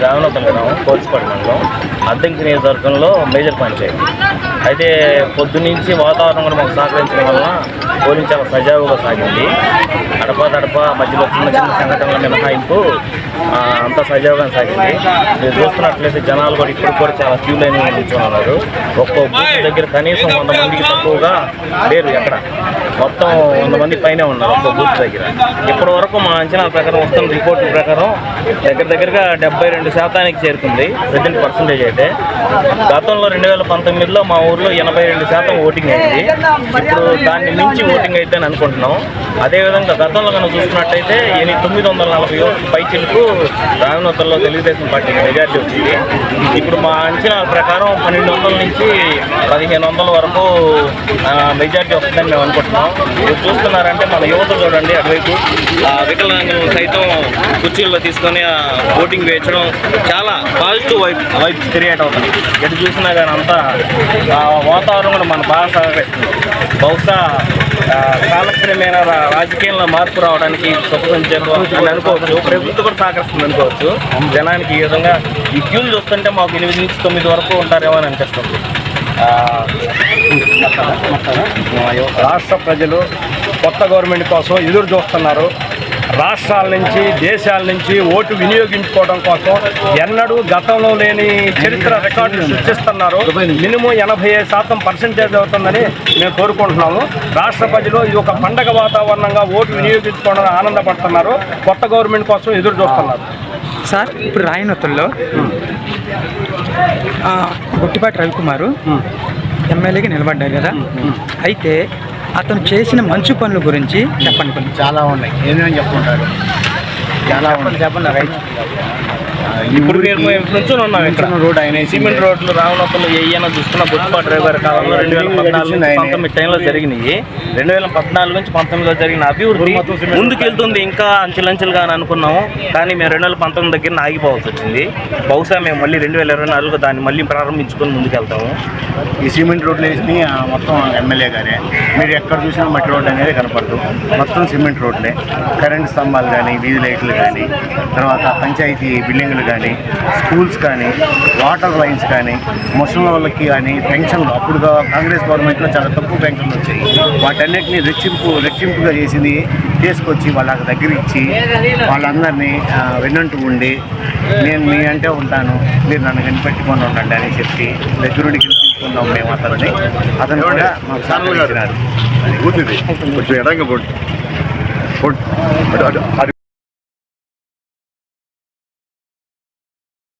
కోర్సుపడి మండలం అద్దెంకి నియోజకవర్గంలో మేజర్ పంచాయతీ అయితే పొద్దునుంచి వాతావరణం కూడా మాకు సహకరించడం వలన పోలింగ్ చాలా సజావుగా సాగింది. అడప తడప మధ్యలో చిన్న చిన్న సంఘటనల మినహాయింపు అంతా సజావుగా సాగింది. మీరు చూస్తున్నట్లయితే జనాలు కూడా ఇప్పుడు కూడా చాలా క్యూ లైన్ నిల్చొని ఉన్నారు. ఒక్కో బూత్ దగ్గర కనీసం వంద మందికి తక్కువగా లేరు ఎక్కడ. మొత్తం వంద మంది పైనే ఉన్నారు ఒక్కో బూత్ దగ్గర. ఇప్పటి వరకు మా అంచనాల ప్రకారం వస్తున్న రిపోర్ట్ ప్రకారం దగ్గర దగ్గరగా డెబ్బై రెండు శాతానికి చేరుకుంది ప్రజెంట్ పర్సంటేజ్ అయితే. గతంలో రెండు వేల పంతొమ్మిదిలో మా ఊర్లో ఎనభై రెండు శాతం ఓటింగ్ అయింది. ఇప్పుడు దాన్ని మించి ఓటింగ్ అయితే అని అనుకుంటున్నాం. అదేవిధంగా గతంలో కనుక చూసుకున్నట్టయితే ఎనిమిది తొమ్మిది వందల నలభై ఓట్లు పైచిలకు రావినూతల్లో తెలుగుదేశం పార్టీకి మెజార్టీ వచ్చింది. ఇప్పుడు మా అంచనాల ప్రకారం పన్నెండు వందల నుంచి పదిహేను వందల వరకు మెజార్టీ వస్తుందని మేము అనుకుంటున్నాం. మీరు చూస్తున్నారంటే మన యువత చూడండి అటువైపు. ఆ, సైతం కుర్చీల్లో తీసుకొని బోటింగ్ ఓటింగ్ వేయించడం చాలా పాజిటివ్ వైబ్ వైబ్ క్రియేట్ అవుతుంది ఎటు చూసినా కానీ అంతా వాతావరణం కూడా మన బాగా సహకరిస్తుంది బహుశా కాలక్రమేణ రాజకీయంలో మార్పు రావడానికి స్వతంత్రం అని అనుకోవచ్చు. ప్రభుత్వం కూడా సహకరిస్తుంది అనుకోవచ్చు. జనానికి ఈ విధంగా ఈ క్యూలు చూస్తుంటే మాకు ఎనిమిది నుంచి తొమ్మిది వరకు ఉంటారేమో అని అనిపిస్తుంది. రాష్ట్ర ప్రజలు కొత్త గవర్నమెంట్ కోసం ఎదురు చూస్తున్నారు. రాష్ట్రాల నుంచి దేశాల నుంచి ఓటు వినియోగించుకోవడం కోసం ఎన్నడూ గతంలో లేని చరిత్ర రికార్డులు సృష్టిస్తున్నారు. మినిమం ఎనభై ఐదు శాతం పర్సెంటేజ్ అవుతుందని మేము కోరుకుంటున్నాము. రాష్ట్ర ప్రజలు ఇది ఒక పండగ వాతావరణంగా ఓటు వినియోగించుకోవడం ఆనందపడుతున్నారు. కొత్త గవర్నమెంట్ కోసం ఎదురు చూస్తున్నారు. సార్ ఇప్పుడు రాయనొత్తుల్లో గొట్టిపాటి రవికుమారు ఎమ్మెల్యేగా నిలబడ్డారు కదా? అయితే అతను చేసిన మంచు పనుల గురించి చెప్పండి కొంచెం. చాలా ఉన్నాయి. ఏమేమి చెప్పుకుంటారు? చాలా ఉన్నాయి చెప్పండి. రైట్ ఇప్పుడు నుంచొని ఉన్నాం ఇక్కడ. రోడ్ ఆయన సిమెంట్ రోడ్లు రావణత్తులు ఏమైనా చూస్తున్న బుచ్చిపాటి డ్రైవర్ కాలంలో రెండు వేల పద్నాలుగు నుంచి పంతొమ్మిది టైంలో జరిగినాయి. రెండు వేల పద్నాలుగు నుంచి పంతొమ్మిదిలో జరిగిన అభివృద్ధి ముందుకెళ్తుంది ఇంకా అంచెలంచెలుగా అని అనుకున్నాము. కానీ మేము రెండు వేల పంతొమ్మిది దగ్గర ఆగిపోవాల్సి వచ్చింది. బహుశా మేము మళ్ళీ రెండు వేల ఇరవై నాలుగులో దాన్ని మళ్ళీ ప్రారంభించుకొని ముందుకెళ్తాము. ఈ సిమెంట్ రోడ్లు వేసి మొత్తం ఎమ్మెల్యే గారే. మీరు ఎక్కడ చూసినా మట్టి రోడ్డు అనేది కనపడదు. మొత్తం సిమెంట్ రోడ్లే. కరెంట్ స్తంభాలు కానీ వీధి లైట్లు కానీ తర్వాత పంచాయతీ బిల్డింగులు కానీ స్కూల్స్ కానీ వాటర్ లైన్స్ కానీ ముసలి వాళ్ళకి కానీ పెన్షన్లు అప్పుడుగా కాంగ్రెస్ గవర్నమెంట్లో చాలా తక్కువ పెన్షన్లు వచ్చాయి. వాటన్నిటిని రెచ్చింపు రెచ్చింపుగా చేసింది తీసుకొచ్చి వాళ్ళ దగ్గర ఇచ్చి వాళ్ళందరినీ వెన్నంటూ ఉండి నేను మీ అంటే ఉంటాను మీరు నన్ను కనిపెట్టుకొని ఉండండి అని చెప్పి దగ్గరుండి గెలిపించుకున్నాం మేము అతన్ని. అతను కూడా మాకు సహకరించినారు కొంచెం ఎడంగా పోండి.